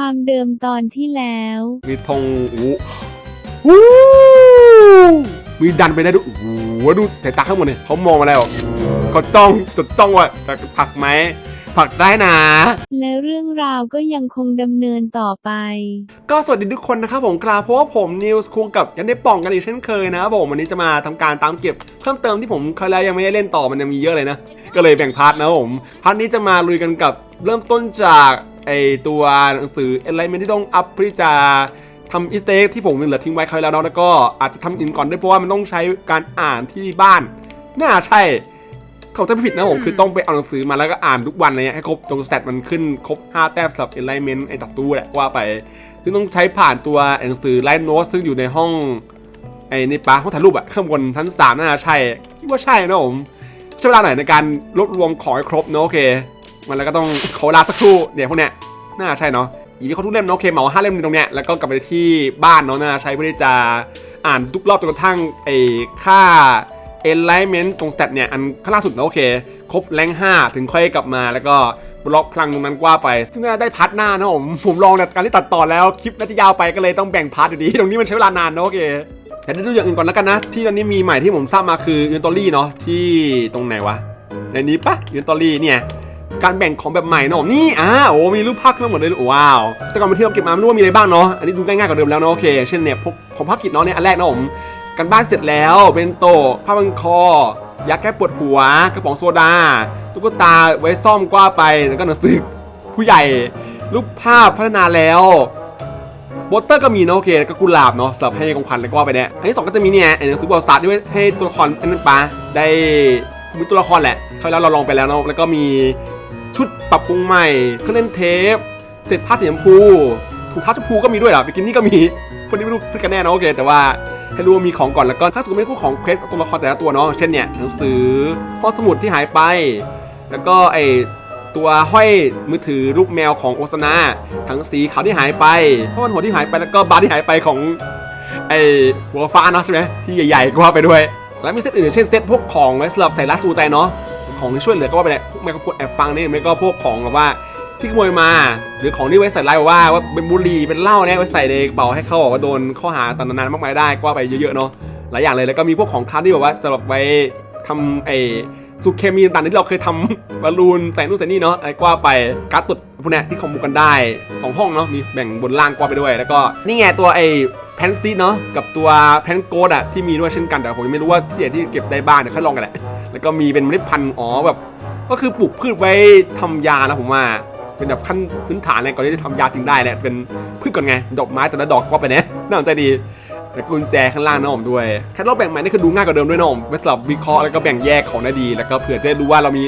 ความเดิมตอนที่แล้ว มีธงอู้หูมีดันไปได้ด้วยโอ้โหดูสายตาข้างบนเนี่ยเขามองมาแล้วเขาจ้องจดจ้องว่าจะผลักไหมผลักได้นะ และเรื่องราวก็ยังคงดำเนินต่อไป ก็สวัสดีทุกคนนะครับผมกลาเพราะว่าผมนิวส์คุงกับยันได้ป่องกันอีกเช่นเคยนะครับผมวันนี้จะมาทำการตามเก็บเพิ่มเติมที่ผมเคยแล้วยังไม่ได้เล่นต่อมันยังมีเยอะเลยนะ ก็เลยแบ่งพาร์ทนะครับผมพาร์ทนี้จะมาลุยกันกับเริ่มต้นจาก ไอตัวหนังสือ Enlightenment ที่ต้องอัพเพื่อที่จะทำอีสเต็กที่ผมเหลือทิ้งไว้เคยแล้วเนาะแล้วก็อาจจะทำอื่นก่อนด้วยเพราะว่ามันต้องใช้การอ่านที่บ้าน น่าใช่เขาจะไม่ผิดนะผมคือต้องไปเอาหนังสือมาแล้วก็อ่านทุกวันอะไรเงี้ยให้ครบจนสแตทมันขึ้นครบ 5 แต้มสำหรับ Enlightenment ไอ้ตัดตู้แหละว่าไป ซึ่งต้องใช้ผ่านตัวหนังสือไลน์โน้ตซึ่งอยู่ในห้องไอ้นี่ปะห้องถ่ายรูปอะข้างบนชั้นสามน่าจะใช่คิดว่าใช่นะผมใช้เวลาหน่อยในการรวบรวมของให้ครบเนอะโอเค มันแล้วก็ต้องขอเวลาสักครู่เนี่ยพวกเนี้ยน่าใช่เนาะอีกที่เขาทุกเล่มเนอะโอเคเหมาห้าเล่มตรงเนี้ยแล้วก็กลับไปที่บ้านเนาะน่าใช้เพื่อที่จะอ่านทุกรอบจนกระทั่งไอ้ค่า enlightenment ตรงสเตตเนี่ยอันข้างล่าสุดนะโอเค ครบแรง5ถึงค่อยกลับมาแล้วก็บล็อกพลังตรงนั้นกว่าไป ซึ่งน่าได้พาร์ทหน้านะผมผมลองแต่การที่ตัดต่อแล้วคลิปน่าจะยาวไปก็เลยต้องแบ่งพาร์ทอยู่ดี ตรงนี้มันใช้เวลานานนะโอเคแต่ได้ดูอย่างอื่นก่อนแล้วกันนะ ที่ตอนนี้มีใหม่ที่ผมทราบมาคือยูนตอรี่เนาะที่ตรงไหนวะในนี้ปะยูนตอรี่เนี่ย การแบ่งของแบบใหม่นะผมนี่อ่าโอ้มีรูปภาพทั้งหมดเลยว้าว แต่ก่อนไปที่เราเก็บมาไม่รู้ว่ามีอะไรบ้างเนาะ อันนี้ดูง่ายๆกว่าเดิมแล้วเนาะโอเค เช่นเนี่ยผมผมภาพกิจเนาะเนี่ยอันแรกนะผมกันบ้านเสร็จแล้วเบนโตผ้าพันคอยาแก้ปวดหัว กระป๋องโซดา ตุ๊กตาไว้ซ่อมกว่าไปแล้วก็หนังสือผู้ใหญ่ รูปภาพพัฒนาแล้วโบสเตอร์ก็มีเนอะโอเคแล้วก็กุหลาบเนาะสำหรับให้ของขวัญแล้วก็ว่าไปเนี่ยอันที่สองก็จะมีเนี่ยหนังสือประวัติศาสตร์ที่ไว้ให้ตัวละครอันนั้นปะได้มีตัวละครแหละเขาแล้วเราลองไปแล้วเนาะแล้วก็มี ชุดปรับปรุงใหม่เครื่องเล่นเทปเสร็จผ้าสีชมพูถุงเท้าชมพูก็มีด้วยเหรอบิกินี่ก็มีคนนี้ไม่รู้พูดกันแน่นะโอเคแต่ว่าให้รู้ว่ามีของก่อนแล้วก็ถ้าสมมติเป็นคู่ของเควสตัวละครแต่ละตัวเนาะเช่นเนี่ยหนังสือห้องสมุดที่หายไป แล้วก็ไอตัวห้อยมือถือรูปแมวของโอซานาทั้งสีขาวที่หายไปเพราะมันหัวที่หายไปแล้วก็บาร์ที่หายไปของไอหัวฟ้าเนาะใช่ไหมที่ใหญ่ๆก็ว่าไปด้วย แล้วมีเซตอื่นเช่นเซตพวกของไว้สำหรับใส่รัดสูใจเนาะ ของที่ช่วยเหลือก็ว่าไปแหละพวกแมกกาโฟนแอบฟังนี่ไม่ก็พวกของแบบว่าที่ขโมยมา หรือของที่ไว้ใส่ไล่ว่าว่าเป็นบุหรี่เป็นเหล้าเนี่ยไว้ใส่ในกระเป๋าให้เขาบอกว่าโดนข้อหาต่างๆนานมากมายได้ก็ว่าไปเยอะๆเนาะหลายอย่างเลยแล้วก็มีพวกของคลาสที่แบบว่าสำหรับไว้ทำไอ้สูตรเคมีต่างๆที่เราเคยทำบอลลูนใส่นู่นใส่นี่เนาะอะไรกว่าไปการ์ดตุดพวกนี้ที่คอมมูกันได้สองห้องเนาะมีแบ่งบนล่างกว่าไปด้วย แล้วก็นี่ไงตัวไอ้แพนสตีเนาะกับตัวแพนโกดอะที่มีด้วยเช่นกันแต่ผมยังไม่รู้ว่าที่ไหนที่เก็บได้บ้างเดี๋ยวค่อยลองกันแหละ แล้วก็มีเป็นเมล็ดพันธุ์อ๋อแบบ ก็คือปลูกพืชไว้ทำยานะผมว่า เป็นแบบขั้นพื้นฐานเลยก่อนที่จะทำยาจริงได้เนี่ยเป็นพืชก่อนไง ดอกไม้แต่ละดอกก็ไปเนี่ยน่าสนใจดีแล้วกุญแจข้างล่างนะผมด้วยแค่เราแบ่งใหม่นี่คือดูง่ายกว่าเดิมด้วยนะผมไว้สำหรับวิเคราะห์แล้วก็แบ่งแยกของได้ดี แล้วก็เผื่อจะด้รู้ว่าเรามี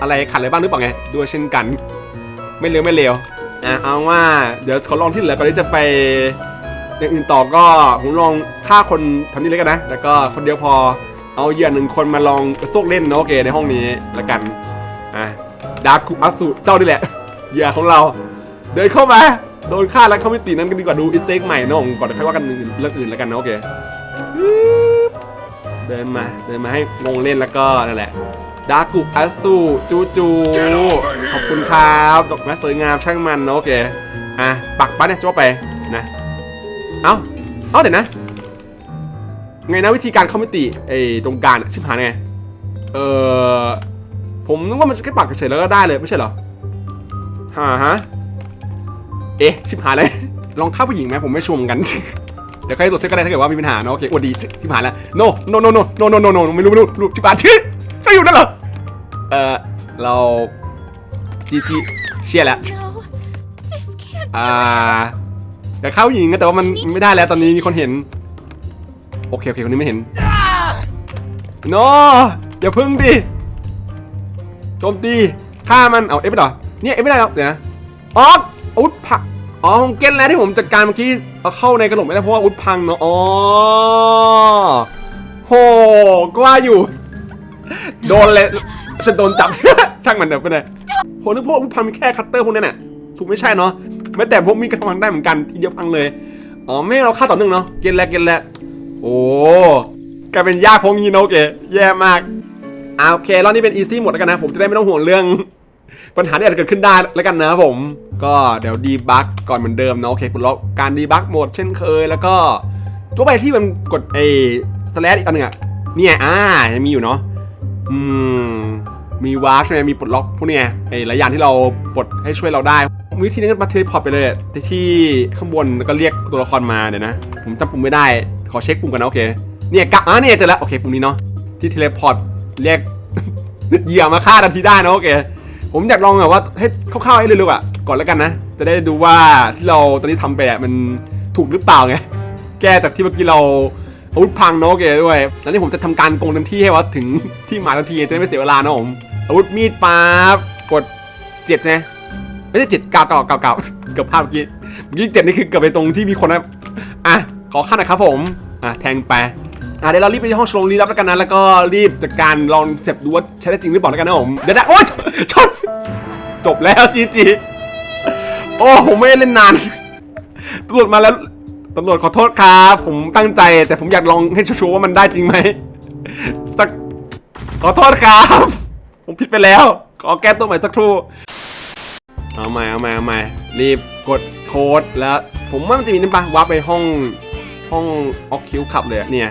อะไรขัดอะไรบ้างหรือเปล่าไงด้วยเช่นกัน ไม่เร็วไม่เร็วอะเอาว่าเดี๋ยวขอลองที่เหลือก่อนที่จะไปอย่างอื่นต่อก็ผมลองฆ่าคนทำนี้เลยกันนะ แล้วก็คนเดียวพอ เอาเหยื่อหนึ่งคนมาลองโซกเล่นเนาะโอเคในห้องนี้ละกันอะดาร์คอัสสุเจ้านี่แหละเหยื่อของเรา เดินเข้ามาโดนฆ่าแล้วเข้ามิตินั้นกันดีกว่าดูอีสเต็กใหม่เนอะก่อนค่อยว่ากันเรื่องอื่นแล้วกันเนาะโอเคเดินมาเดินมาให้งงเล่นแล้วก็นั่นแหละดาร์กุอัสสุจูจูขอบคุณครับดอกไม้สวยงามช่างมันเนอะโอเคอะปักปั๊เนี่ยจ้วไปนะเอ้าเอ้าเดี๋ยวนะ ไงนะวิธีการเข้ามิติไอ้ตรงกลางอะชิบหายไง เออผมนึกว่ามันจะแค่ปักเฉยๆแล้วก็ได้เลยไม่ใช่เหรอฮ่าฮะ เอ๊ะชิบหายเลย ลองฆ่าผู้หญิงไหมผมไม่ชวเหมอนกัน เดี๋ยวใครตรวจเช็คก็ได้ถ้าเกิดว่ามีปัญหาเนอะโอเคอวดดีชิบหายแล้ว no no no no no no no no ไม่รู้ไม่รู้รู้ชิบหายที่เขาอยู่นั่นเหรอ เออเราจีจีเชียร์แล้ว No, this can't อ่าอยากเข้าผู้หญิงนะแต่ว่ามันไม่ได้แล้วตอนนี้มีคนเห็น โอเคโอเคคนนี้ไม่เห็น no อย่าพึ่งดิโจมตีฆ่ามันเอาเอฟไม่ได้เหรอเนี่ยเอฟไม่ได้แล้วเดี๋ยวนะอ๋ออาวุธพังอ๋อผมเก็ตแล้วที่ผมจัดการเมื่อกี้เอาเข้าในกระโหลกไม่ได้เพราะว่าอาวุธพังเนาะอ๋อโหก็ว่าอยู่ โดนเลยจะโดนจับ ช่างมันเดี๋ยวไปเลยโหนึกพวกอาวุธพังมีแค่คัตเตอร์พวกนั้นน่ะสุไม่ใช่เนาะแม้แต่พวกมีดกระพังได้เหมือนกันทีเดียวพังเลยอ๋อไม่เราฆ่าต่อเนื่งเนาะเก็ตแล้วเก็ตแล้ว โอ้กลายเป็นยากพวกนี้เนาะโอเคแย่มากอ่าโอเครอบนี้เป็นอีซี่หมดแล้วกันนะ ผมจะได้ไม่ต้องห่วงเรื่อง ปัญหาที่อาจจะเกิดขึ้นได้แล้วกันนะผม ก็เดี๋ยวดีบักก่อนเหมือนเดิมเนาะโอเคปลดล็อกการดีบักหมดเช่นเคย แล้วก็ตัวไปที่มันกดไอ้สแลชอีกอันหนึงอะเนี่ยอ่ายังมีอยู่เนาะอืมมีวาร์ใช่ไหมมีปลดล็อกพวกเนี้ยไอ้หลายอย่างที่เราปลดให้ช่วยเราได้วิธีนี้ก็มาเทเลพอร์ตไปเลยที่ข้างบนแล้วก็เรียกตัวละครมาเดี๋ยนะ ผมจำปุ่มไม่ได้ ขอเช็คปุ่มกันนะโอเคเนี่ยกะอะเนี่ยเจอแล้วโอเคปุ่มนี้เนาะที่เทเลพอร์ตเรียกเหยื่อมาฆ่าทันทีได้นะโอเค ผมอยากลองแบบว่าให้คร่าวๆให้เร็วๆอะก่อนแล้วกันนะ จะได้ดูว่าที่เราตอนนี้ทำไปอะมันถูกหรือเปล่าไงแก้จากที่เมื่อกี้เราอาวุธพังเนาะโอเคด้วยแล้วนี่ผมจะทำการโกงเต็มที่ให้ว่าถึงที่หมายทันทีจะได้ไม่เสียเวลาเนาะผมอาวุธมีดปั๊บกดเจ็ดไหมไม่ใช่เจ็ดเก้าเก้าเก้าเก้าเกือบพลาดเมื่อกี้เมื่อกี้เจ็ดนี่คือเกือบไปตรงที่มีคนนะอะ ขอขั้นหนะครับผมอะแทงไปอะเดี๋ยวเรารีบไปที่ห้องชลงรีรับแล้วกันนะแล้วก็รีบจัดการลองเสร็จดูว่าใช้ได้จริงหรือเปล่าแล้วกันนะผมเดี๋ยวนะโอ๊ยชนจบแล้วจีจีโอ้ผมไม่เล่นนานตำรวจมาแล้วตำรวจขอโทษครับผมตั้งใจ แต่ผมอยากลองให้ชัวร์ว่ามันได้จริงไหมสักขอโทษครับ ผมผิดไปแล้ว ขอแก้ตัวใหม่สักครู่เอาใหม่เอาใหม่เอาใหม่รีบกดโค้ดแล้ว ผมว่ามันจะมีนี่ปะวาร์ปไปห้อง ห้องออกคิวขับเลยเนี่ย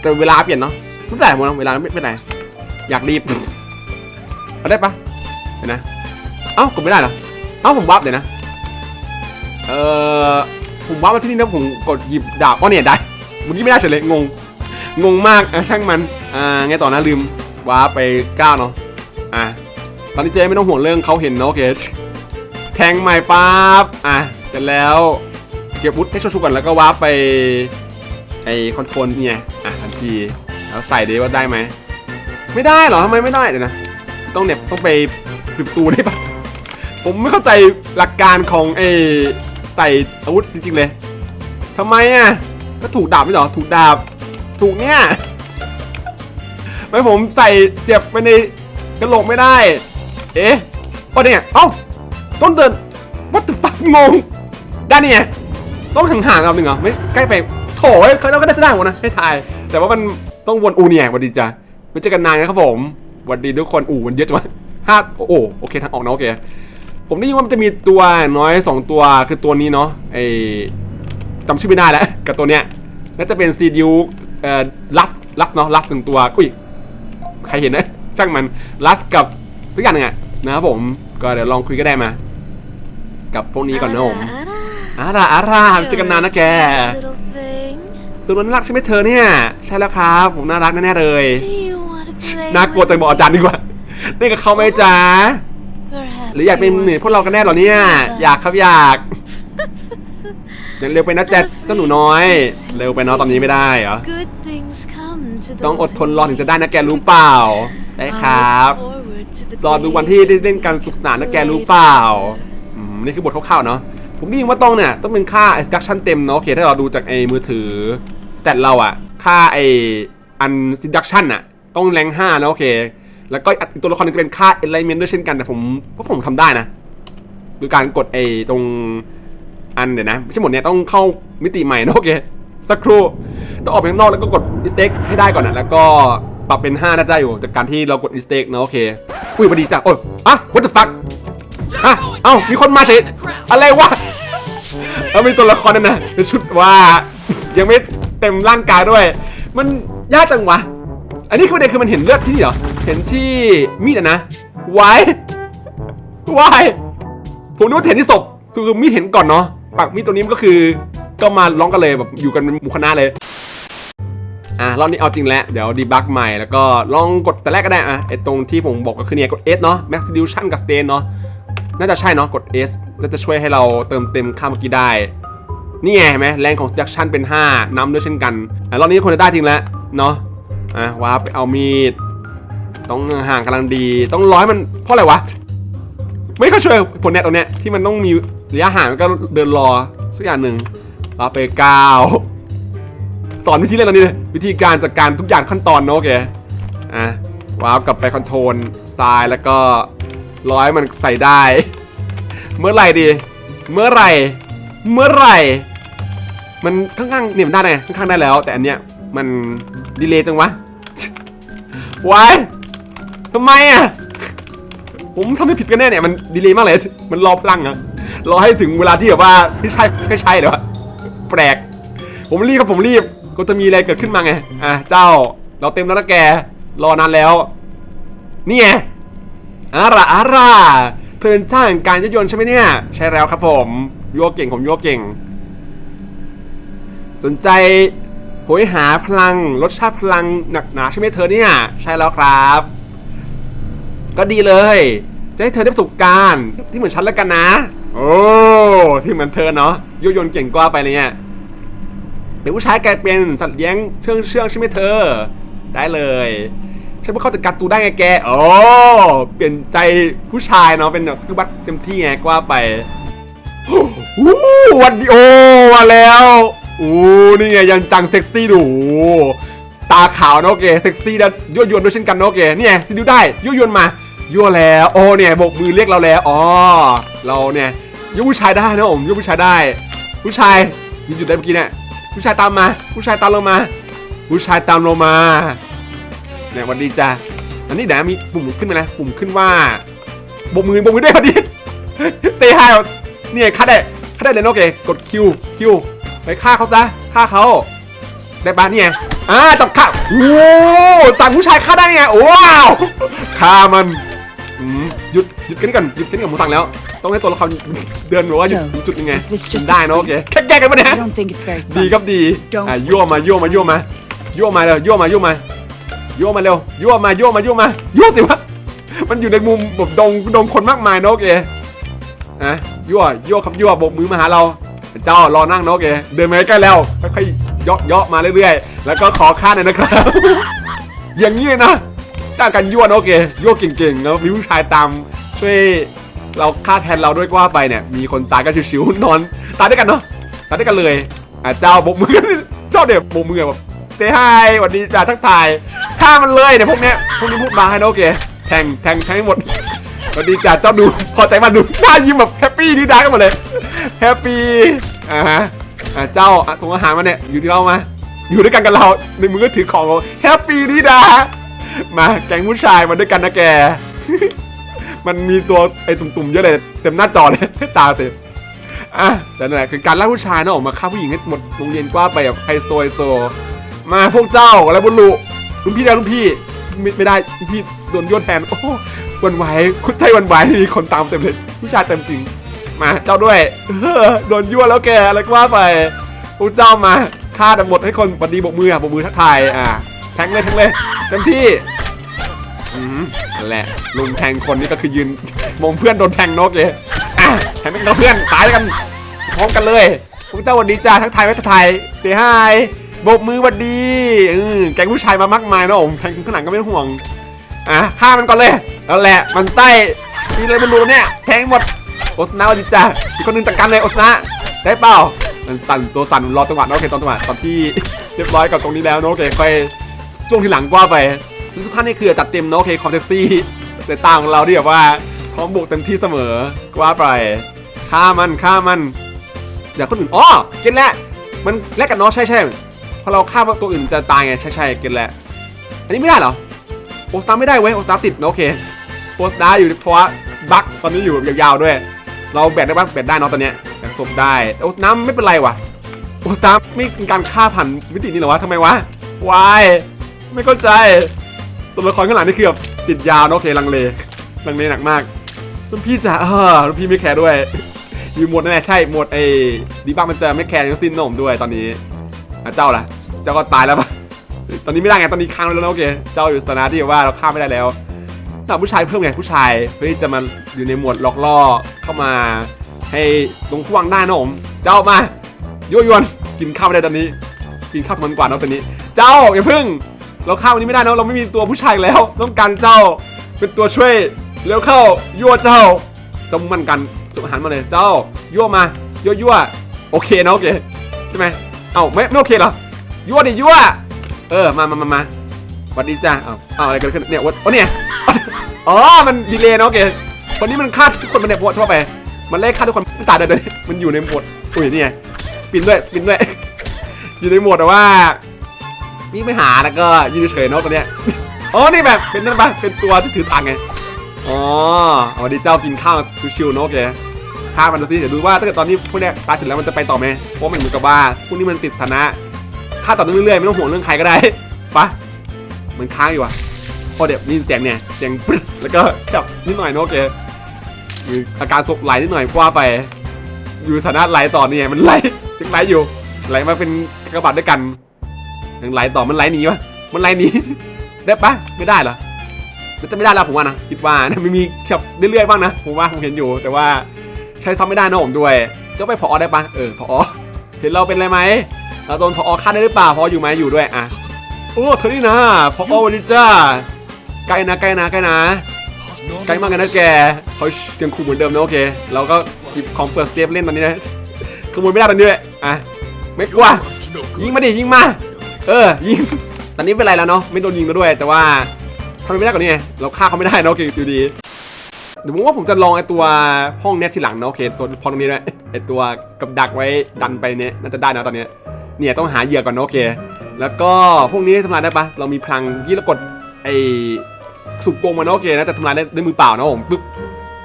แต่เวลาเปลี่ยนเนาะไม่เป็นไรหมดเวลาไม่เป็นอยากรีบเอาได้ปะเห็นนะเอ้ากดไม่ได้เหรอเอ้าผมวับเลยนะเออผมวับมาที่นี่แล้วผมกดหยิบดาบอ๋อเนี่ยได้เมื่อกี้ไม่ได้เฉยเลยงงงงมากอะช่างมันอ่าไงต่อนะลืมว้าไปก้าวเนาะอะตอนนี้เจ๊ไม่ต้องห่วงเรื่องเขาเห็นเนาะโอเคแทงใหม่ปั๊บอะเสร็จแล้ว ก็บวุฒิให้ชุบๆก่อนแล้วก็วาร์ปไปไอคอนโทรลเนี่ยอะทันทีแล้วใส่เดว่าได้ไหมไม่ได้เหรอทำไมไม่ได้เดี๋ยวนะต้องเนี่ยต้องไปปิดประตูได้ปะผมไม่เข้าใจหลักการของไอใส่อาวุธจริงๆเลยทำไมอะก็ถูกดาบไม่เหรอถูกดาบถูกเนี่ยไม่ผมใส่เสียบไปในกระโหลกไม่ได้ เอ๊ะว่าเนี่ยเอ้าต้นเดิน what the fuck งงได้เนี่ย ต้องห่างๆเราหนึ่งเหรอไม่ใกล้ไปโถยเขาเราก็ได้จะได้หมดนะให้ทาย แต่ว่ามันต้องวนอูเนี่ยสวัสดีจ้ะไม่เจอกันนานนะครับผมสวัสดีทุกคนอูมันเยอะจังวะห้าโอ้โอเคทางออกนะโอเคผมได้ยินว่ามันจะมีตัวน้อยสองตัวคือตัวนี้เนาะไอจำชื่อไม่ได้แล้วกับตัวเนี้ยน่าจะเป็นซีดิวเอ่อลัสลัสเนาะลัสหนึ่งตัวอุ้ยใครเห็นนะช่างมันลัสกับทุกอย่างหนึงอะนะครับผมก็เดี๋ยวลองคุยก็ได้มา กับพวกนี้ก่อนนะผม อาราอาราเจอกันนานนะแก Little thing. ตัวนั้นน่ารักใช่ไหมเธอเนี่ย ใช่แล้วครับ ผมน่ารักแน่ๆเลย Do you want to play น่ากลัวแต่บอกอาจารย์ดีกว่า นี่กับเขาไหมจ๊ะ Perhaps หรืออยากเป็น you เหมือน want พวกเรากันแน่เหรอเนี่ย อยากครับอยากยังเร็วไปนะแจ๊ดต้นหนูน้อย เร็วไปเนาะตอนนี้ไม่ได้เหรอ Good things come to ต้องอด those ทน who รอถึงจะได้นะแกรู้เปล่า ได้ I ครับ look forward to the รอดูวัน day ที่ได้เล่นกันสุขสนานนะแกรู้เปล่าอืมนี่คือบทคร่าวๆเนาะ ผมได้ยินว่าต้องเนี่ยต้องเป็นค่า seduction เต็มเนาะโอเคถ้าเราดูจากไอ้มือถือสเตตเราอะค่าไอ้อัน seduction อะต้องแรงห้านะโอเค แล้วก็ตัวละครหนึงจะเป็นค่า alignment ด้วยเช่นกันแต่ผมว่าผมทำได้นะคือการกดไอ้ตรงอันเดี๋ยวนะไม่ใช่หมดเนี่ยต้องเข้ามิติใหม่นะโอเคสักครู่ต้องออกไปข้างนอกแล้วก็กด mistake ให้ได้ก่อนนะแล้วก็ปรับเป็น5น่าจะได้อยู่จากการที่เรากด mistake นะโอเคอุ้ยพอดีจ้ะโอ้ยอะ what the fuck ะเอ้ามีคนมาเฉยอะไรวะแล้วมีตัวละครนั่นนะในชุดว่า ยังไม่เต็มร่างกายด้วย มันยากจังวะ อันนี้คือประเด็นคือมันเห็นเลือดที่นี่เหรอ เห็นที่มีดอะนะวายวายผมนึกว่าเห็นที่ศพคือมีดเห็นก่อนเนาะปากมีดตัวนี้มันก็คือ ก็มาร้องกันเลยแบบอยู่กันเป็นหมู่คณะเลยอะรอบนี้เอาจริงแล้ว เดี๋ยวดีบักใหม่แล้วก็ลองกดแต่แรกก็ได้อะไอตรงที่ผมบอกก็คือเนี่ยกด S เนาะ Max Reduction กับ Stain เนาะ น่าจะใช่เนาะกด S น่าจะช่วยให้เราเติมเต็มค่าเมื่อกี้ได้ นี่ไงเห็นไหมแรงของ Seduction เป็น 5นำด้วยเช่นกันอะรอบนี้คนจะได้จริงแล้วเนาะอะว้าร์ปไปเอามีด ต้องห่างกำลังดี ต้องร้อยมันเพราะอะไรวะ ไม่เข้าช่วยผลเนี่ยตรงเนี้ยที่มันต้องมีระยะห่างแล้วก็เดินรอสักอย่างหนึ่งเอาไปก้าวสอนวิธีเล่นตอนนี้เลยวิธีการจัดการทุกอย่างขั้นตอนเนอะโอเคอะว้าวกลับไปคอนโทรลซ้ายแล้วก็ ร้อยมันใส่ได้ เมื่อไหร่ดี เมื่อไหร่ เมื่อไหร่ มันข้างๆเนี่ยมันได้ไงข้างๆได้แล้ว แต่อันเนี้ยมันดีเลย์จังวะวายทำไมอะผมทำไม่ผิดกันแน่เนี่ยมันดีเลยมากเลย มันรอพลังอะรอให้ถึงเวลาที่แบบว่าไม่ใช่ไม่ใช่เลยวะแปลก ผมรีบครับผมรีบ ก็จะมีอะไรเกิดขึ้นมาไง อะเจ้า เราเต็มแล้วนะแก รอนานแล้ว นี่ไง อาระอารเธอเป็นเจ้าแห่งการยนต์ใช่ไหมเนี่ย ใช่แล้วครับผมโยั่วเก่งผมโยั่วเก่ง สนใจโหยหาพลังรสชาติพลังหนักหนาใช่ไหมเธอเนี่ย ใช่แล้วครับ ก็ดีเลย จะให้เธอได้ประสบการณ์ที่เหมือนฉันแล้วกันนะ โอ้ที่เหมือนเธอเนาะยุยนเก่งกว่าไปเลยเนี่ยเป็นผู้ชายกลายเป็นสัตว์เลี้ยงเชื่องเชื่องใช่ไหมเธอ ได้เลย ฉันว่าเขาจัดการตูได้ไงแกโอ้เปลี่ยนใจผู้ชายเนาะเป็นแบบสกุบัตเต็มที่ไงกว่าไปอู้วันดีโอมาแล้วอู้นี่ไงยันจังเซ็กซี่ดูตาขาวนะโอเคเซ็กซี่นะยั่วยวนด้วยเช่นกันนะโอเคเนี่ยสิดูได้ยั่วยวนมายั่วแล้วโอ้เนี่ยบกมือเรียกเราแล้วอ๋อเราเนี่ยยั่วผู้ชายได้นะผมยั่วผู้ชายได้ ผู้ชายยืนอยู่ได้เมื่อกี้เนี่ยผู้ชายตามมา ผู้ชายตามลงมา ผู้ชายตามลงมา เนี่ยหวันดีจ้ะอันนี้เดี๋ยวมีปุ่มขึ้นมานะปุ่มขึ้นว่าโบกมือโบกมือได้วยพอดีเซฮายเนี่ยฆ่าได้ฆ่าได้เลยนะโอเคกดคิวคิวไปฆ่าเขาซะฆ่าเขาได้บ้านเนี่ยอ่าจับฆ่าโอ้สั่งผู้ชายฆ่าได้ไงโอ้ว้าวฆ่ามันอืมหยุดหยุดกันนี่ก่อนหยุดกันนี่ก่อนผมสั่งแล้ว ต้องให้ตัวละครเดินหรือว่าหยุด So, จุดยังไง is this just ได้นะโอเคแค่แก้กันปะเนี่ย I don't think it's very ดี fun. ครับดีอะยั่วมายั่วมายั่วมายั่วมาเร็วยั่วมายั่วมา ยั่วมาเร็วยั่วมายั่วมายั่วมายั่วสิวะมันอยู่ในมุมแบบดงดงคนมากมายนะโอเคอะยั่วยั่วครับยั่วบกมือมาหาเราเจ้ารอนั่งนะโอเคเดินมาใกล้แล้วค่อยๆยาะเยาะมาเรื่อยๆ แล้วก็ขอค่าหน่อยนะครับ อย่างนี้นะจ้างกันยั่วนะโอเคยั่วเก่งๆแล้วมีผู้ชายตามช่วยเราฆ่าแทนเราด้วยก็ว่าไปเนี่ยมีคนตายก็ชิวๆนอนตายด้วยกันเนาะตายด้วยกันเลยอะเจ้าบกมือชอบเดี๋ยวโบกมือแบบ เซฮายสวัสดีจ้าทักทายฆ่ามันเลยเดี๋ยวพวกเนี้ยพวกนี้พูดมาให้นะโอเคแทงแทงแทงให้หมดสวัสดีจ้าเจ้าดูพอใจมันดูหน้ายิ้มแบบแฮปปี้ดีด้ากันหมดเลยแฮปปี้อ่าฮะอะเจ้าส่งอาหารมาเนี่ยอยู่ที่เรามาอยู่ด้วยกันกับเราในมือก็ถือของเราแฮปปี้ดีด้ามาแก๊งผู้ชายมาด้วยกันนะแก มันมีตัวไอ้ตุ่มๆเยอะเลยเต็มหน้าจอเลยตาเต็มอะแต่นั่นแหละคือการล่าผู้ชายนะออกมาฆ่าผู้หญิงให้หมดโรงเรียนกว่าไปแบบไฮโซไฮโซ มาพวกเจ้าอะไรบุรุรุ่นพี่ได้รุ่นพี่ไม่ไม่ได้รุ่นพี่โดนโยนแทนโอ้วันไหวคุณไทยวันไหวมีคนตามเต็มเลยผู้ชายเต็มจริง มาเจ้าด้วยเออโดนยั่วแล้วแกอะไรก็ว่าไปพวกเจ้ามาฆ่าแต่หมดให้คนปดีบกมืออะบกมือทักทายอะแทงเลยแทงเลยเต็มที่อืมนั่นแหละลุงแทงคนนี่ก็คือยืนมองเพื่อนโดนแทงนกเลยอะแทงไม่โดนเพื่อนตายกันพร้อมกันเลยพวกเจ้าวันดีจ้าทักทายไว้ทักทายเสียหาย โบกมือวันดีอืมแกงผู้ชายมามากมายนะผมแทงข้างหลังก็ไม่ห่วง อะฆ่ามันก่อนเลยนั่นแหละ มันไส้มีอะไรไม่รู้เนี่ย แทงหมด โอสนาวันดีจ้าอีกคนหนึงจัดการเลยโอสนาได้เปล่ามันสั่นตัวสั่นรอจังหวะนะโอเคตอนจังหวะตอนที่เรียบร้อยกับตรงนี้แล้วนะโอเคค่อยช่วงที่หลังกว่าไปซึ่งสุดท้ายนี่คือจัดเต็มนอะโอเคคอมเซ็กซี่แต่ตาของเราที่แบบว่าพร้อมบุกเต็มที่เสมอกว่าไปฆ่ามันฆ่ามันอย่าคนอื่นอ๋อเก็ตแล้วมันแลกกันเนาะใช่ใช่ พอเราฆ่าตัวอื่นจะตายไงใช่ใช่ก็ตแหล้วอันนี้ไม่ได้เหรอโอสตาร์ไม่ได้เว้ยโอสตาร์ติดเนอะโอเคโอสตาร์อยู่เพราะว่าบั๊กตอนนี้อยู่แบบยาวๆด้วย เราแบตได้ปะแบตได้เนาะตอนเนี้ยแบตศพได้โอสตาร์ไม่เป็นไรวะโอสตาร์ไม่เป็นการฆ่าผ่านมิตินี้เหรอวะทำไมวะวายไม่เข้าใจตัวละครข้างหลังนี่คือแบบติดยาวโอเคลังเลลังเลหนักมากรุ่นพี่จ๋าเออรุ่นพี่ไม่แคร์ด้วยอยู่หมดนั่นแหละใช่หมดไอ้ดีบักมันจะไม่แคร์ทั้งสิ้นนมด้วยตอนนี้อะเจ้าล่ะ เจ้าก็ตายแล้วปะตอนนี้ไม่ได้ไงตอนนี้ค้างแล้วนะโอเค เจ้าอยู่สถานะที่ว่าเราฆ่าไม่ได้แล้วแต่ผู้ชายเพิ่มไงผู้ชายเพื่อที่จะมาอยู่ในหมวดล็อกล่อเข้ามา ให้ลงควงได้นะผมเจ้ามายั่วยวนกินข้าวไม่ได้ตอนนี้ กินข้าวมันกว่าเนอะตอนนี้ เจ้าอย่าเพิ่ง เราข้ามวันนี้ไม่ได้เนอะเราไม่มีตัวผู้ชายแล้ว ต้องการเจ้า เป็นตัวช่วยเร็วเข้ายั่วเจ้าจะมันกันสุหารมาเลยเจ้ายั่วมายั่วยั่วโอเคนะโอเคใช่ไหมเอ้าไม่ไม่โอเคเหรอ ยั่วดิยั่วเออมามามามาสวัสดีจ้าเอาเอาอะไรเกิดขึ้นเนี่ยวัดอ๋อเนี่ยอ๋อมันดีเลยเนาะโอเคคนนี้มันฆ่าทุกคนมันเนี่ยพทั่วไป มันไล่ฆ่าทุกคนตายเลยเลยมันอยู่ในโหมดอุ้ยนี่ไงปินด้วยปินด้วยอยู่ในโหมดแต่ว่านี่ไม่หาแล้วก็ยืนเฉยเนาะตัวเนี้ยอ๋อนี่แบบเป็นนั่นปะเป็นตัวที่ถือตังไงอ๋อเอาดีเจ้ากินข้าวชิวๆเนอะโอเคฆ่ามันดูสิเดี๋ยวดูว่าถ้าเกิดตอนนี้พวกเนี้ยตายเสร็จแล้วมันจะไปต่อไหมเพราะมันเหมือนกับว่าพวกนี้มันติดสถานะ ฆ่าต่อเรื่อยๆไม่ต้องห่วงเรื่องใครก็ได้ปะมันค้างอยู่อะพอเดี๋ยวนี่เสียงเนี่ยเสียงปึ๊ดแล้วก็ขับนิดหน่อยนอะโอเคมีอาการศพไหลนิดหน่อยกว่าไป อยู่สถานะไหลต่อเนี่ยมันไหลยังไหลอยู่ไหลมาเป็นกระบาดด้วยกันยังไหลต่อมันไหลหนีวะมันไหลหนีได้ปะไม่ได้เหรอน่าจะไม่ได้แล้วผมว่านะคิดว่าไม่มีขับเรื่อยๆบ้างนะผมว่าผมเห็นอยู่ แต่ว่าใช้ซ้ำไม่ได้นะผมด้วย เจ้าไปพอได้ปะเออพอเห็นเราเป็นอะไรไหม เราโดนพอฆ่าได้หรือเปล่าพออยู่ไหมอยู่ด้วยอะโอ้สวัสดีนะพอวันนี้จ้าใกล้นะใกล้นะใกล้นะใกล้มากกันนะแกเขายังคูเหมือนเดิมนะโอเคเราก็หยิบของเปิดเซฟเล่นตอนนี้นะขโมยไม่ได้ตอนนี้ด้วยอะไม่กลัวยิงมาดิยิงมา เออยิงตอนนี้เป็นไรแล้วเนาะไม่โดนยิงแล้วด้วย แต่ว่าทำไม่ได้กว่านี้เราฆ่าเขาไม่ได้นะโอเคอยู่ดีเดี๋ยวผมว่าผมจะลองไอตัวห้องเนี้ยทีหลังนะโอเคตัวพอตรงนี้ด้วยไอตัวกับดักไว้ดันไปเนี้ยน่าจะได้นะตอนเนี้ย เนี่ยต้องหาเหยื่อก่อนนะโอเค แล้วก็พวกนี้ทำลายได้ปะเรามีพลังยี่แล้วกดไอสุกโกงมานะโอเคนะจะทำลายได้ด้วยมือเปล่านะผมปึ๊บ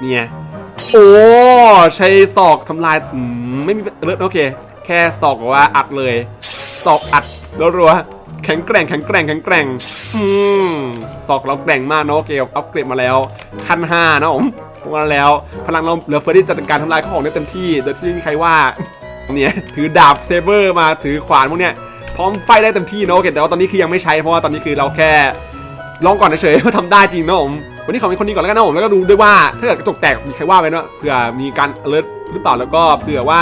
เนี่ยโอ้ใช้ศอกทำลายไม่มีเลือดโอเค แค่ศอกว่าอัดเลยศอกอัดรัวๆแข็งแกร่งแข็งแกร่งแข็งแกร่งอืมศอกเราแกร่งมากเนาะโอเคอัปเกรดมาแล้วขั้น5นะผมมาแล้ว พลังเราเหลือเฟอร์ที่จะจัดการทำลายของได้เต็มที่ โดยที่ไม่มีใครว่า เนี่ยถือดาบเซเบอร์มาถือขวานพวกเนี้ยพร้อมไฟได้เต็มที่เนาะแต่ว่าตอนนี้คือยังไม่ใช้เพราะว่าตอนนี้คือเราแค่ลองก่อนเฉยๆว่าทำได้จริงนะผมวันนี้ขอเป็นคนนี้ก่อนแล้วกันนะผมแล้วก็ดูด้วยว่าถ้าเกิดกระจกแตกมีใครว่าไว้เนาะเผื่อมีการ alert หรือเปล่าแล้วก็เผื่อว่า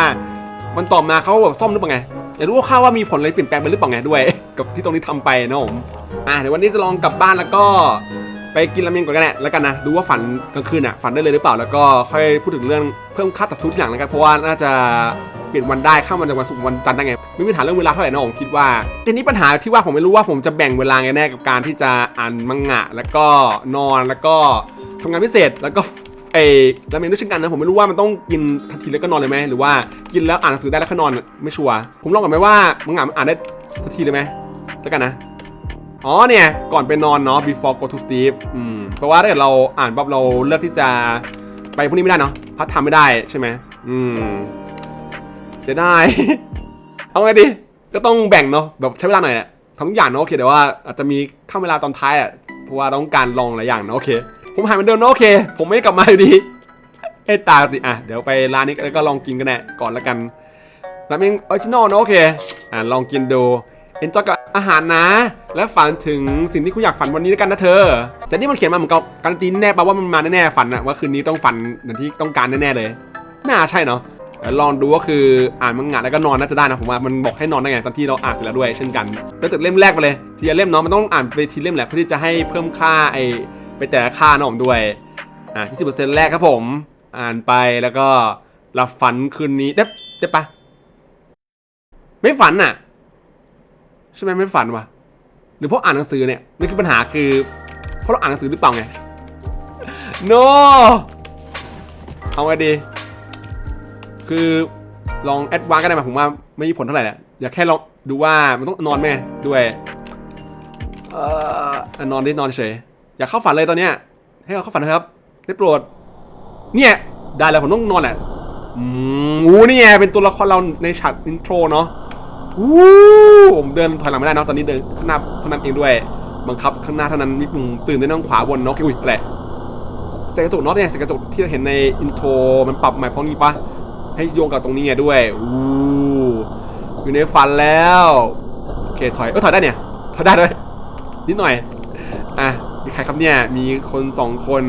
มันต่อมาเขาแบบซ่อมหรือเปล่าไงอยากรู้ว่าข้าวว่ามีผลอะไรเปลี่ยนแปลงไปหรือเปล่าไงด้วย กับที่ตรงนี้ทำไปนะผมอะเดี๋ยววันนี้จะลองกลับบ้านแล้วก็ ไปกินราเมงก่อนกันแหละแล้วกันนะ ดูว่าฝันกลางคืนอะฝันได้เลยหรือเปล่า แล้วก็ค่อยพูดถึงเรื่องเพิ่มค่าตัดสู้ทีหลังแล้วกัน เพราะว่าน่าจะเปลี่ยนวันได้ข้ามวันจากวันศุกร์วันจันทร์ได้ไง ไม่มีปัญหาเรื่องเวลาเท่าไหร่นะผมคิดว่าทีนี้ปัญหาที่ว่าผมไม่รู้ว่าผมจะแบ่งเวลาไงแน่กับการที่จะอ่านมังงะ แล้วก็นอนแล้วก็ทำงานพิเศษแล้วก็ไอ้ราเมงด้วยเช่นกันนะผมไม่รู้ว่ามันต้องกินทันทีแล้วก็นอนเลยไหมหรือว่ากินแล้วอ่านหนังสือได้แล้วก็นอนไม่ชัวร์ผมลองก่อนไหมว่ามังงะมันอ่านได้ทันทีเลยไหมแล้วกันนะ อ๋อเนี่ย ก่อนไปนอนเนาะ before go to sleep อืมเพราะว่าถ้าเกิดเราอ่านปั๊บเราเลือกที่จะไปพวกนี้ไม่ได้เนาะพัดทำไม่ได้ใช่ไหมอืมเสียดาย เอาไงดี ก็ต้องแบ่งเนาะแบบใช้เวลาหน่อยแหละทำทุกอย่างเนาะโอเคแต่ว่าอาจจะมีข้ามเวลาตอนท้ายอะเพราะว่าต้องการลองหลายอย่างเนาะโอเค ผมหายเหมือนเดิมเนาะโอเค ผมไม่กลับมาอยู่ดีให้ตาสิอะเดี๋ยวไปร้านนี้แล้วก็ลองกินกันแน่ก่อนละกันราเมงออริจินอลเนาะโอเคอะลองกินดูเอนจอยกับ อาหารนะ และฝันถึงสิ่งที่คุณอยากฝันวันนี้ด้วยกันนะเธอ แต่นี่มันเขียนมาเหมือนกับการันตีแน่ปะว่ามันมาแน่ๆฝันอะว่าคืนนี้ต้องฝันอย่างที่ต้องการแน่ๆเลย น่าใช่เนาะลองดูก็คืออ่านมังงะแล้วก็นอนน่าจะได้นะผมว่ามันบอกให้นอนได้ไงตอนที่เราอ่านเสร็จแล้วด้วยเช่นกันแล้วจากเล่มแรกไปเลยทีละเล่มเนาะมันต้องอ่านไปทีเล่มแหละเพื่อที่จะให้เพิ่มค่าไอไปแต่ละค่านาะผมด้วยอะ20%แรกครับผม อ่านไปแล้วก็หลับฝันคืนนี้ได้ได้ปะไม่ฝันน่ะ ใช่ไหมไม่ฝันวะหรือเพราะอ่านหนังสือเนี่ยนี่คือปัญหาคือเพราะเราอ่านหนังสือหรือเปล่าไง no เอาไงดี คือลองแอดวานก็ได้มาผมว่าไม่มีผลเท่าไหร่แหละอย่าแค่ลองดูว่ามันต้องนอนไหมด้วยเอ่อนอนได้นอนเฉยอยากเข้าฝันเลยตอนเนี้ยให้เราเข้าฝันเถอะครับ ได้โปรด เนี่ยได้แล้วผมต้องนอนแหละอืมอู้นี่ไงเป็นตัวละครเราในฉากอินโทรเนาะ วู้ผมเดินถอยหลังไม่ได้เนอะตอนนี้เดินข้างหน้าเท่านั้นเองด้วยบังคับข้างหน้าเท่านั้นมีปุ่มตื่นได้นั่งขวาบนเนาะอุ้ยอะไรเสกกระจกเนาะเนี่ยเสกกระจกที่เราเห็นในอินโทรมันปรับใหม่เพราะนี้ปะให้โยงกับตรงนี้ไงด้วยอู้อยู่ในฝันแล้วโอเคถอยเออถอยได้เนี่ยถอยได้ด้วยนิดหน่อยอะมีใครครับเนี่ยมีคนสองคน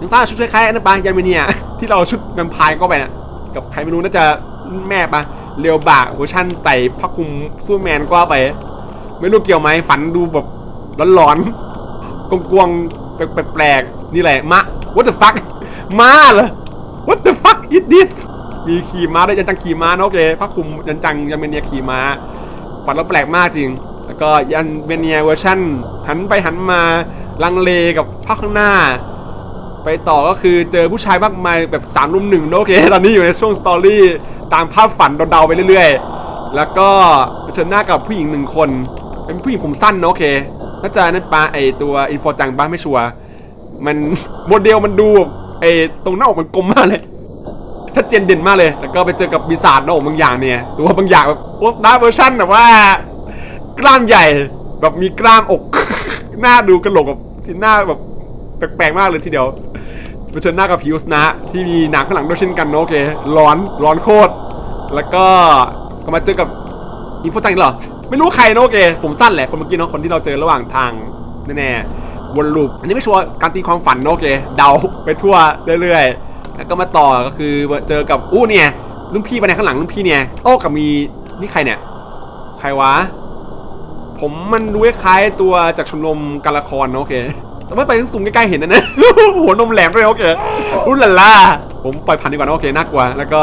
ยังสร้างชุดคล้ายๆอันนั้นปะยันเมเนียที่เราชุดแวมไพร์ก็ไปน่ะกับใครไม่รู้น่าจะแม่ปะ เรียวบากเวอร์ชั่นใส่ผ้าคลุมซูแมนก็ว่าไป ไม่รู้เกี่ยวไหมฝันดูแบบร้อนๆกวงๆแปลกๆนี่แหละมะ what the fuck มาเหรอ what the fuck is this มีขี่ม้าได้วยยันจังขี่ม้านะโอเคผ้าคลุมยันจังยันเมเนียขี่ม้าฝันแล้วแปลกมากจริง แล้วก็ยันเมเนียเวอร์ชั่นหันไปหันมาลังเลกับภาคข้างหน้า ไปต่อก็คือเจอผู้ชายมากมายแบบ3ามรุมหนึ่งโอเคตอนนี้อยู่ในช่วงสตอรี่ตามภาพฝันเดาๆไปเรื่อยๆ แล้วก็เผชิญหน้ากับผู้หญิงหนึ่งคน เป็นผู้หญิงผมสั้นเนอะโอเคน่าจะนั่นปลาไอตัวอินโฟจังบ้างไม่ชัวร์มันโมเดลมันดูไอตรงหน้าอกมันกลมมากเลยชัดเจนเด่นมากเลย แล้วก็ไปเจอกับปีศาจหน้าอกบางอย่างเนี่ย ตัวบางอย่างแบบโพสต์ดาเวอร์ชันแบบว่า กล้ามใหญ่แบบมีกล้ามอก หน้าดูกระโหลกแบบหน้าแบบ แปลกๆมากเลยทีเดียวเผชิญหน้ากับพิวส์นะที่มีหนังข้างหลังด้วยเช่นกันเนอะโอเค ร้อนร้อนโคตร แล้วก็ก็มาเจอกับอินโฟจังเหรอ ไม่รู้ใครเนอะโอเค ผมสั้นแหละคนเมื่อกี้เนาะคนที่เราเจอระหว่างทางแน่ๆวนลูปอันนี้ไม่ชัวร์การตีความฝันเนอะโอเค เดาไปทั่วเรื่อยๆ แล้วก็มาต่อก็คือเจอกับอู้เนี่ยรุ่นพี่ไปในข้างหลังรุ่นพี่เนี่ยโอ้กับมีนี่ใครเนี่ย ใครวะ ผมมันดูคล้ายตัวจากชมรมการละครเนอะโอเค แต่ว่าไปสูงใกล้ๆเห็นนะเนะหัวนมแหลมด้วยโอเครุ่นละล่าผมปล่อยผ่านดีกว่านะโอเคน่ากลัวแล้วก็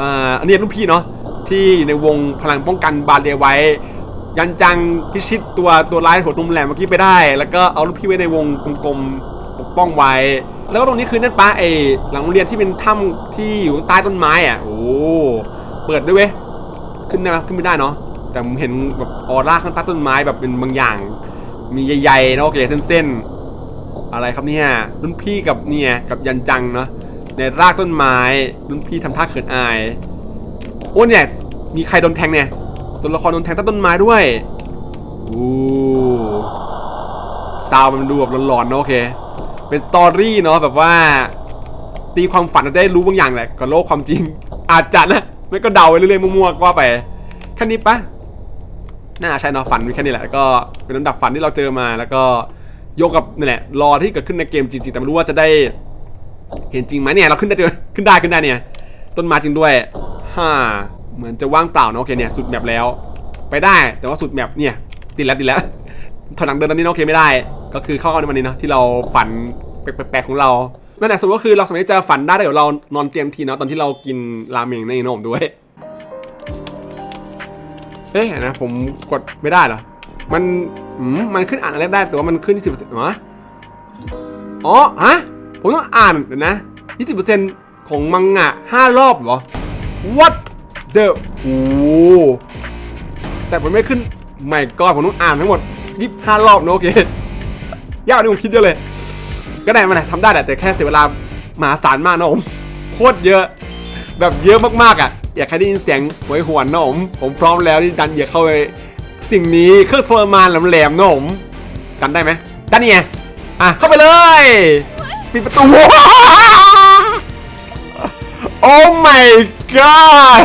อ่าอันนี้รุ่นพี่เนาะที่อยู่ในวงพลังป้องกันบาเรียไว้ ยันจังพิชิตตัวตัวร้ายหัวนมแหลมเมื่อกี้ไปได้ แล้วก็เอารุ่นพี่ไว้ในวงกลมๆปกป้องไว้ แล้วก็ตรงนี้คือนั่นปะไอหลังโรงเรียนที่เป็นถ้ำที่อยู่ใต้ต้นไม้อะโอ้เปิดด้วยเว้ยขึ้นได้ไหมขึ้นไม่ได้เนาะแต่ผมเห็นแบบออร่าข้างใต้ต้นไม้แบบเป็นบางอย่าง มีใหญ่ๆนะโอเคเส้นๆ อะไรครับเนี่ยรุ่นพี่กับเนี่ยกับยันจังเนาะในรากต้นไม้รุ่นพี่ทำท่าเขินอายโอ้เนี่ยมีใครโดนแทงเนี่ยตัวละครโดนแทงใต้ต้นไม้ด้วยอู้ซาวมันดูแบบหลอนๆเนอะโอเค เป็นสตอรี่เนาะแบบว่า ตีความฝันได้รู้บางอย่างแหละกับโลกความจริง อาจจะนะไม่ก็เดาไปเรื่อยๆมั่วๆก็ว่าไปแค่นี้ปะ น่าใช่เนาะฝันมีแค่นี้แหละแล้วก็เป็นลำดับฝันที่เราเจอมาแล้วก็โยกกับนี่แหละรอที่เกิดขึ้นในเกมจริงๆแต่ไม่รู้ว่าจะได้ เห็นจริงไหมเนี่ยเราขึ้นได้เจอขึ้นได้ขึ้นได้เนี่ย ต้นไม้จริงด้วยฮ่าเหมือนจะว่างเปล่าเนอะโอเคเนี่ยสุดแมปแล้ว ไปได้แต่ว่าสุดแมปเนี่ยติดแล้วติดแล้วถอยหลังเดินตอนนี้เนอะโอเคไม่ได้ ก็คือเข้าในวันนี้เนาะที่เราฝันแปลกๆของเรานั่นแหละสมมติก็คือเราสามารถจะฝันได้เดี๋ยวเรานอนเตรียมทีเนาะตอนที่เรากินราเมงในนมด้วย เอ๊ะนะผมกดไม่ได้เหรอ มันอืมมันขึ้นอ่านอะไรได้แต่ว่ามันขึ้น20%เหรออ๋อฮะผมต้องอ่านเดี๋ยวนะ20%ของมังงะ5รอบเหรอ what the โอ้แต่ผมไม่ขึ้นไม่ก็ผมต้องอ่านทั้งหมด25รอบนะโอเคยากกว่าที่ผมคิดเยอะเลย ก็ได้มาไหนทำได้แหละแต่แค่เสียเวลามหาศาลมากนะผมโคตรเยอะ แบบเยอะมากๆอะ อยากให้ได้ยินเสียงหวยหวนนะผมผมพร้อมแล้วที่ดันอยากเข้าไปสิ่งนี้เครื่องทรมานแหลมๆนะผมดันได้ไหมด้านนี้ไงอะเข้าไปเลยปิดประตูโอ้ my god